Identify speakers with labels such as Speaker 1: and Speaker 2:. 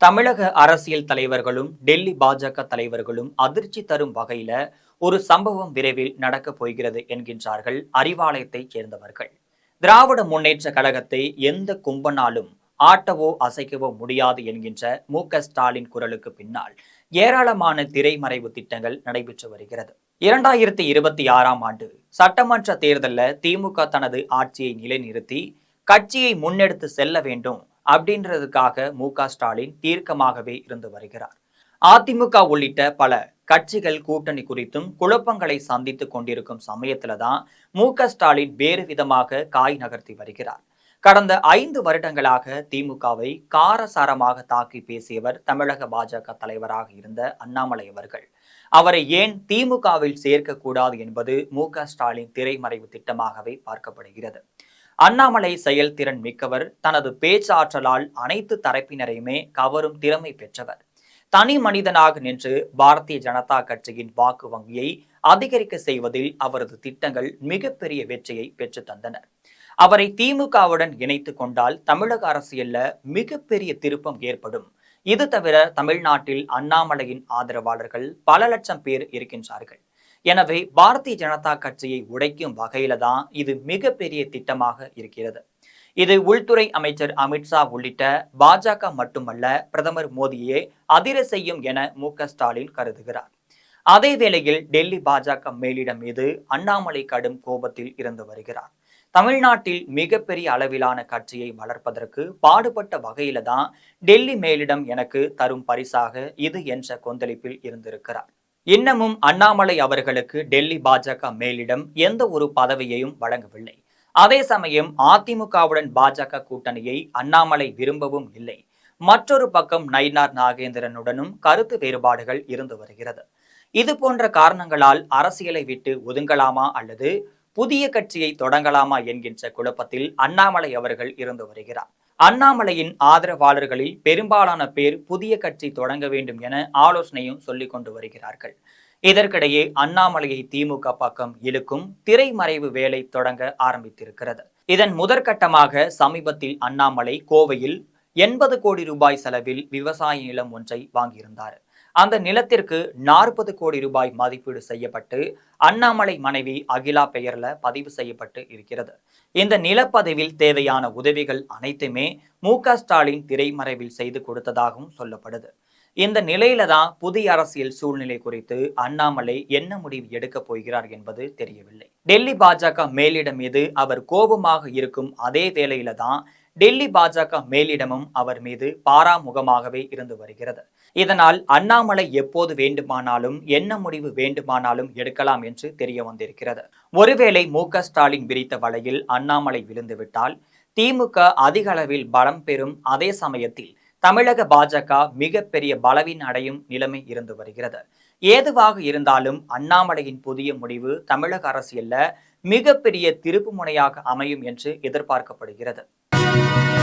Speaker 1: தமிழக அரசியல் தலைவர்களும் டெல்லி பாஜக தலைவர்களும் அதிர்ச்சி தரும் வகையில ஒரு சம்பவம் விரைவில் நடக்கப் போகிறது என்கின்றார்கள் அறிவாலயத்தைச் சேர்ந்தவர்கள். திராவிட முன்னேற்ற கழகத்தை எந்த கும்பனாலும் ஆட்டவோ அசைக்கவோ முடியாது என்கின்ற மு ஸ்டாலின் குரலுக்கு பின்னால் ஏராளமான திரைமறைவு திட்டங்கள் நடைபெற்று வருகிறது. இரண்டாயிரத்தி இருபத்தி ஆறாம் ஆண்டு சட்டமன்ற தேர்தலில் திமுக தனது ஆட்சியை நிலைநிறுத்தி கட்சியை முன்னெடுத்து செல்ல வேண்டும் அப்படின்றதுக்காக மு ஸ்டாலின் தீர்க்கமாகவே இருந்து வருகிறார். அதிமுக உள்ளிட்ட பல கட்சிகள் கூட்டணி குறித்தும் குழப்பங்களை சந்தித்து கொண்டிருக்கும் சமயத்துல தான் மு ஸ்டாலின் வேறு விதமாக காய் நகர்த்தி வருகிறார். கடந்த ஐந்து வருடங்களாக திமுகவை காரசாரமாக தாக்கி பேசியவர் தமிழக பாஜக தலைவராக இருந்த அண்ணாமலை அவர்கள். அவரை ஏன் திமுகவில் சேர்க்கக்கூடாது என்பது மு ஸ்டாலின் திரைமறைவு திட்டமாகவே பார்க்கப்படுகிறது. அண்ணாமலை செயல்திறன் மிக்கவர். தனது பேச்சாற்றலால் அனைத்து தரப்பினரையுமே கவரும் திறமை பெற்றவர். தனி மனிதனாக நின்று பாரதிய ஜனதா கட்சியின் வாக்கு வங்கியை அதிகரிக்க செய்வதில் அவரது திட்டங்கள் மிகப்பெரிய வெற்றியை பெற்று தந்தனர் அவரை திமுகவுடன் இணைத்து கொண்டால் தமிழக அரசியல்ல மிகப்பெரிய திருப்பம் ஏற்படும். இது தவிர தமிழ்நாட்டில் அண்ணாமலையின் ஆதரவாளர்கள் பல லட்சம் பேர் இருக்கின்றார்கள். எனவே பாரதிய ஜனதா கட்சியை உடைக்கும் வகையில தான் இது மிகப்பெரிய திட்டமாக இருக்கிறது. இது உள்துறை அமைச்சர் அமித்ஷா உள்ளிட்ட பாஜக மட்டுமல்ல பிரதமர் மோடியே அதிர செய்யும் என மு ஸ்டாலின் கருதுகிறார். அதே வேளையில் டெல்லி பாஜக மேலிடம் மீது அண்ணாமலை கடும் கோபத்தில் இருந்து வருகிறார். தமிழ்நாட்டில் மிகப்பெரிய அளவிலான கட்சியை வளர்ப்பதற்கு பாடுபட்ட வகையில தான் டெல்லி மேலிடம் எனக்கு தரும் பரிசாக இது என்ற கொந்தளிப்பில் இருந்திருக்கிறார். இன்னமும் அண்ணாமலை அவர்களுக்கு டெல்லி பாஜக மேலிடம் எந்த ஒரு பதவியையும் வழங்கவில்லை. அதே சமயம் அதிமுகவுடன் பாஜக கூட்டணியை அண்ணாமலை விரும்பவும் இல்லை. மற்றொரு பக்கம் நயினார் நாகேந்திரனுடனும் கருத்து வேறுபாடுகள் இருந்து வருகிறது. இது போன்ற காரணங்களால் அரசியலை விட்டு ஒதுங்கலாமா அல்லது புதிய கட்சியை தொடங்கலாமா என்கின்ற குழப்பத்தில் அண்ணாமலை அவர்கள் இருந்து வருகிறார். அண்ணாமலையின் ஆதரவாளர்களில் பெரும்பாலான பேர் புதிய கட்சி தொடங்க வேண்டும் என ஆலோசனையும் சொல்லிக் கொண்டு வருகிறார்கள். இதற்கிடையே அண்ணாமலையை திமுக பக்கம் இழுக்கும் திரைமறைவு வேலை தொடங்க ஆரம்பித்திருக்கிறது. இதன் முதற்கட்டமாக சமீபத்தில் அண்ணாமலை கோவையில் எண்பது கோடி ரூபாய் செலவில் விவசாய நிலம் ஒன்றை வாங்கியிருந்தார். அந்த நிலத்திற்கு நாற்பது கோடி ரூபாய் மதிப்பீடு செய்யப்பட்டு அண்ணாமலை மனைவி அகிலா பெயர்ல பதிவு செய்யப்பட்டு இருக்கிறது. இந்த நிலப்பதிவில் தேவையான உதவிகள் அனைத்துமே மு ஸ்டாலின் திரைமறைவில் செய்து கொடுத்ததாகவும் சொல்லப்படுது. இந்த நிலையில தான் புதிய அரசியல் சூழ்நிலை குறித்து அண்ணாமலை என்ன முடிவு எடுக்க போகிறார் என்பது தெரியவில்லை. டெல்லி பாஜக மேலிடம் மீது அவர் கோபமாக இருக்கும் அதே வேளையில தான் டெல்லி பாஜக மேலிடமும் அவர் மீது பாராமுகமாகவே இருந்து வருகிறது. இதனால் அண்ணாமலை எப்போது வேண்டுமானாலும் என்ன முடிவு வேண்டுமானாலும் எடுக்கலாம் என்று தெரிய வந்திருக்கிறது. ஒருவேளை மு ஸ்டாலின் விரித்த வலையில் அண்ணாமலை விழுந்துவிட்டால் திமுக அதிக அளவில் பலம் பெறும் அதே சமயத்தில் தமிழக பாஜக மிகப்பெரிய பலவீன் அடையும் நிலைமை இருந்து வருகிறது. ஏதுவாக இருந்தாலும் அண்ணாமலையின் புதிய முடிவு தமிழக அரசியல்ல மிகப்பெரிய திருப்பு முனையாக அமையும் என்று எதிர்பார்க்கப்படுகிறது. Thank you.